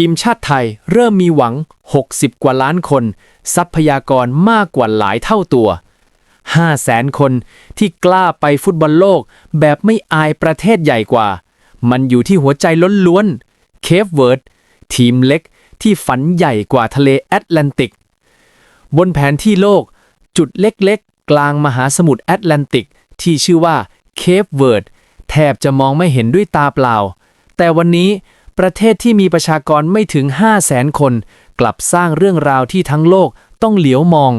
ทีมชาติไทยเริ่มมีหวัง 60 กว่าล้านคน ทรัพยากรมากกว่าหลายเท่าตัว5แสนคนที่กล้าไปฟุตบอลโลกแบบไม่อายประเทศใหญ่กว่า มันอยู่ที่หัวใจล้วนๆ เคฟเวิร์ด ทีมเล็กที่ฝันใหญ่กว่าทะเลแอตแลนติก บนแผนที่โลก จุดเล็กๆ กลางมหาสมุทรแอตแลนติก ที่ชื่อว่าเคปเวิร์ด แทบจะมองไม่เห็นด้วยตาเปล่า แต่วันนี้ ประเทศที่มีประชากรไม่ถึง 5 0 0แสนคน กลับสร้างเรื่องราวที่ทั้งโลกต้องเหลียวมอง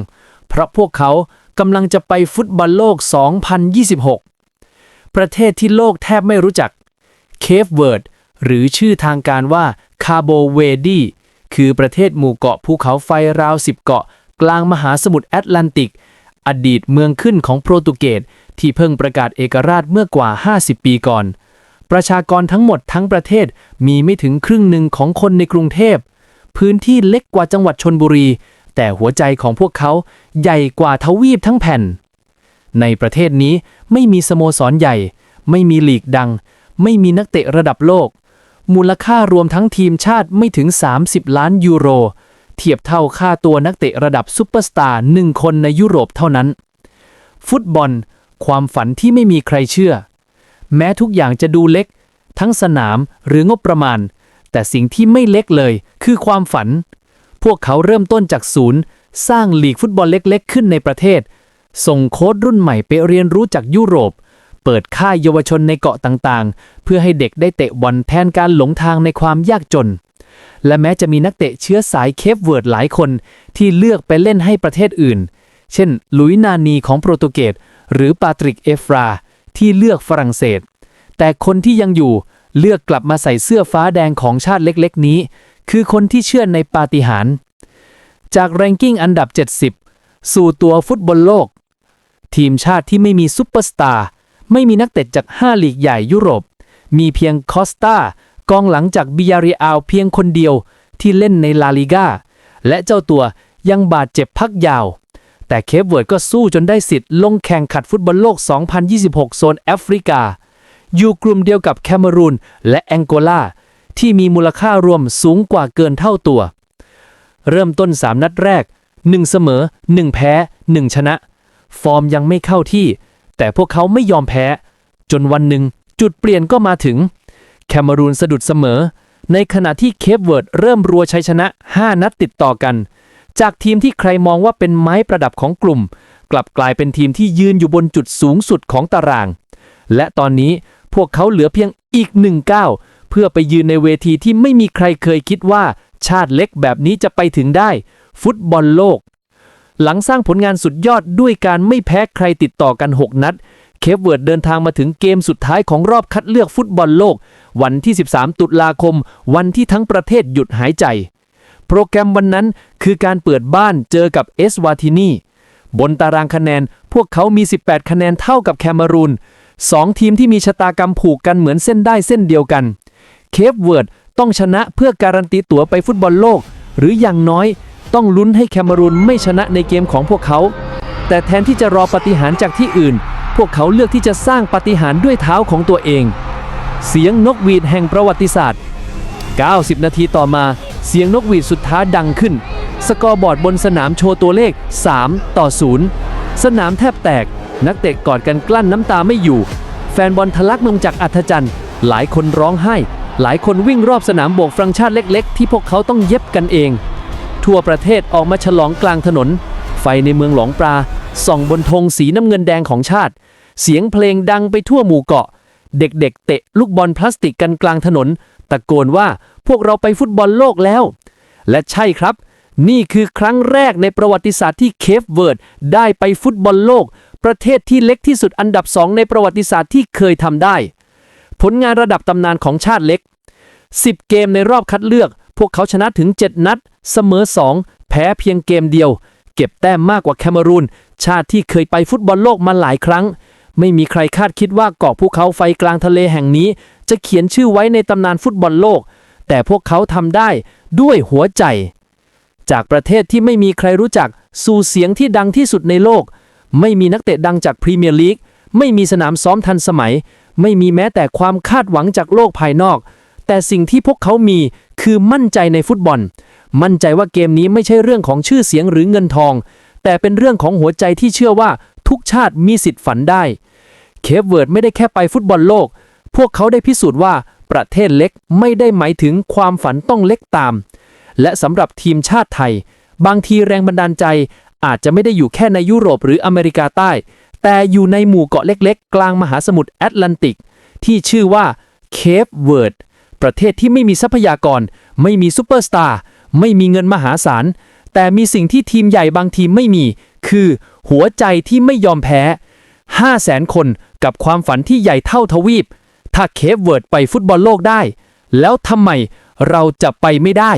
เพราะพวกเขากำลังจะไปฟุตบอลโลก 2026 ประเทศที่โลกแทบไม่รู้จัก เคฟเวิร์ดหรือชื่อทางการว่าคาโบเวดีคือประเทศหมู่เกาะภูเขาไฟราว10เกาะ กลางมหาสมุทรแอตแลนติก อดีตเมืองขึ้นของโปรตุเกสที่เพิ่งประกาศเอกราชเมื่อกว่า 50 ปีก่อน ประชากรทั้งหมดทั้งประเทศมีไม่ถึงครึ่งหนึ่งของคนในกรุงเทพ พื้นที่เล็กกว่าจังหวัดชนบุรี แต่หัวใจของพวกเขาใหญ่กว่าทวีปทั้งแผ่น ในประเทศนี้ไม่มีสโมสรใหญ่ ไม่มีลีกดัง ไม่มีนักเตะระดับโลก มูลค่ารวมทั้งทีมชาติไม่ถึง 30 ล้านยูโร เทียบเท่าค่าตัวนักเตะระดับซุปเปอร์สตาร์หนึ่งคนในยุโรปเท่านั้น ฟุตบอล ความฝันที่ไม่มีใครเชื่อ แม้ทุกอย่างจะดูเล็ก ทั้งสนามหรืองบประมาณ แต่สิ่งที่ไม่เล็กเลยคือความฝัน พวกเขาเริ่มต้นจากศูนย์ สร้างลีกฟุตบอลเล็กๆ ขึ้นในประเทศ ส่งโค้ดรุ่นใหม่ไปเรียนรู้จากยุโรป เปิดค่ายเยาวชนในเกาะต่างๆ เพื่อให้เด็กได้เตะบอลแทนการหลงทางในความยากจน และแม้จะมีนักเตะเชื้อสายเคปเวิร์ดหลายคนที่เลือกไปเล่นให้ประเทศอื่น เช่น ลุยนานีของโปรตุเกสหรือปาตริกเอฟรา ที่เลือกฝรั่งเศส แต่คนที่ยังอยู่เลือกกลับมาใส่เสื้อฟ้าแดงของชาติเล็กๆ นี้ คือคนที่เชื่อในปาฏิหาริย์จากแรงกิ้งอันดับ 70 สู่ตัวฟุตบอลโลก ทีมชาติที่ไม่มีซุปเปอร์สตาร์ไม่มีนักเตะจาก 5 ลีกใหญ่ยุโรป มีเพียงคอสตากองหลังจากบิยาริอาลเพียงคนเดียวที่เล่นในลาลิกาและเจ้าตัวยังบาดเจ็บพักยาว แต่เคปเวิร์ดก็สู้จนได้สิทธิ์ลงแข่งขันฟุตบอลโลก 2026 โซนแอฟริกา อยู่กลุ่มเดียวกับแคเมรูนและแองโกลา ที่มีมูลค่ารวมสูงกว่าเกินเท่าตัว เริ่มต้น 3 นัดแรก 1 เสมอ 1 แพ้ 1 ชนะ ฟอร์มยังไม่เข้าที่ แต่พวกเขาไม่ยอมแพ้ จนวันหนึ่งจุดเปลี่ยนก็มาถึง แคเมรูนสะดุดเสมอ ในขณะที่เคปเวิร์ดเริ่มรัวชัยชนะ 5 นัดติดต่อกัน จากทีมที่ใครมองว่าเป็นไม้ประดับของกลุ่ม กลับกลายเป็นทีมที่ยืนอยู่บนจุดสูงสุดของตาราง และตอนนี้พวกเขาเหลือเพียงอีกหนึ่งก้าวเพื่อไปยืนในเวทีที่ไม่มีใครเคยคิดว่า ชาติเล็กแบบนี้จะไปถึงได้ ฟุตบอลโลก หลังสร้างผลงานสุดยอดด้วยการไม่แพ้ใครติดต่อกัน 6 นัด เคปเวิร์ดเดินทางมาถึงเกมสุดท้ายของรอบคัดเลือกฟุตบอลโลก วันที่ 13 ตุลาคม วันที่ทั้งประเทศหยุดหายใจ โปรแกรมวันนั้นคือการเปิดบ้านเจอกับเอสวาตินีบนตารางคะแนนพวกเขามี 18 คะแนนเท่ากับแคเมรูนสองทีมที่มีชะตากรรมผูกกันเหมือนเส้นได้เส้นเดียวกัน เคปเวิร์ดต้องชนะเพื่อการันตีตั๋วไปฟุตบอลโลก หรืออย่างน้อยต้องลุ้นให้แคเมรูนไม่ชนะในเกมของพวกเขา แต่แทนที่จะรอปาฏิหารจากที่อื่น พวกเขาเลือกที่จะสร้างปาฏิหารด้วยเท้าของตัวเอง เสียงนกหวีดแห่งประวัติศาสตร์ 90 นาทีต่อมา เสียงนกหวีดสุดท้ายดังขึ้น สกอร์บอร์ดบนสนามโชว์ตัวเลข 3 ต่อ 0 สนามแทบแตก นักเตะกอดกันกลั้นน้ำตาไม่อยู่ แฟนบอลทะลักลงจากอัธจันทร์ หลายคนร้องไห้ หลายคนวิ่งรอบสนามโบกฟรังชาติเล็กๆ ที่พวกเขาต้องเย็บกันเอง ทั่วประเทศออกมาฉลองกลางถนน ไฟในเมืองหลองปลาส่องบนธงสีน้ำเงินแดงของชาติ เสียงเพลงดังไปทั่วหมู่เกาะ เด็กๆ เตะลูกบอลพลาสติกกันกลางถนน ตะโกนว่าพวกเราไปฟุตบอลโลกแล้ว และใช่ครับ นี่คือครั้งแรกในประวัติศาสตร์ที่เคฟเวิร์ดได้ไปฟุตบอลโลก ประเทศที่เล็กที่สุดอันดับสองในประวัติศาสตร์ที่เคยทำได้ ผลงานระดับตำนานของชาติเล็ก 10 เกมในรอบคัดเลือก พวกเขาชนะถึง 7 นัด เสมอ 2 แพ้เพียงเกมเดียว เก็บแต้มมากกว่าแคเมรูนชาติที่เคยไปฟุตบอลโลกมาหลายครั้ง ไม่มีใครคาดคิดว่าเกาะภูเขาไฟกลางทะเลแห่งนี้ จะเขียนชื่อไว้ในตำนานฟุตบอลโลก แต่พวกเขาทำได้ด้วยหัวใจ จากประเทศที่ไม่มีใครรู้จัก สู่เสียงที่ดังที่สุดในโลก ไม่มีนักเตะดังจากพรีเมียร์ลีก ไม่มีสนามซ้อมทันสมัย ไม่มีแม้แต่ความคาดหวังจากโลกภายนอก แต่สิ่งที่พวกเขามีคือมั่นใจในฟุตบอล มั่นใจว่าเกมนี้ไม่ใช่เรื่องของชื่อเสียงหรือเงินทอง แต่เป็นเรื่องของหัวใจที่เชื่อว่าทุกชาติมีสิทธิ์ฝันได้ เคปเวิร์ดไม่ได้แค่ไปฟุตบอลโลก พวกเขาได้พิสูจน์ว่าประเทศเล็กไม่ได้หมายถึงความฝันต้องเล็กตาม และสำหรับทีมชาติไทย บางทีแรงบันดาลใจอาจจะไม่ได้อยู่แค่ในยุโรปหรืออเมริกาใต้ แต่อยู่ในหมู่เกาะเล็กๆ กลางมหาสมุทรแอตแลนติก ที่ชื่อว่าเคปเวิร์ดประเทศที่ไม่มีทรัพยากร ไม่มีซูเปอร์สตาร์ไม่มีเงินมหาศาลแต่มีสิ่งที่ทีมใหญ่บางทีมไม่มี คือหัวใจที่ไม่ยอมแพ้ 5 0 0แสนคนกับความฝันที่ใหญ่เท่าทวีป ถ้าเคปเวิร์ดไปฟุตบอลโลกได้ แล้วทำไมเราจะไปไม่ได้